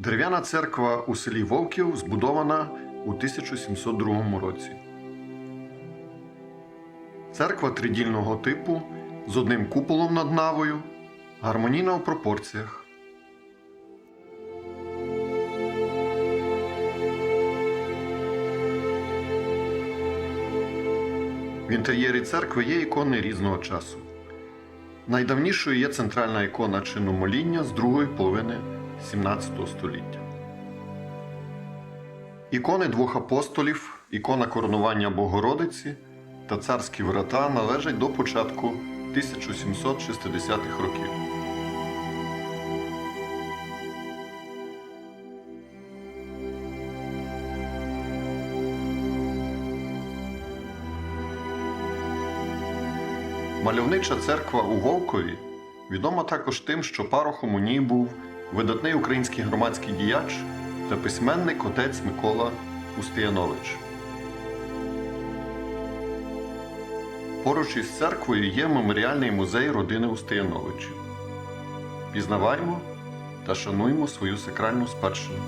Дерев'яна церква у селі Вовків збудована у 1702 році. Церква тридільного типу з одним куполом над навою, гармонійна у пропорціях. В інтер'єрі церкви є ікони різного часу. Найдавнішою є центральна ікона чину моління з другої половини 17 століття. Ікони двох апостолів, ікона коронування Богородиці та царські врата належать до початку 1760-х років. Мальовнича церква у Вовкові відома також тим, що парохом у ній був видатний український громадський діяч та письменник отець Микола Устиянович. Поруч із церквою є меморіальний музей родини Устияновичів. Пізнаваймо та шануймо свою сакральну спадщину.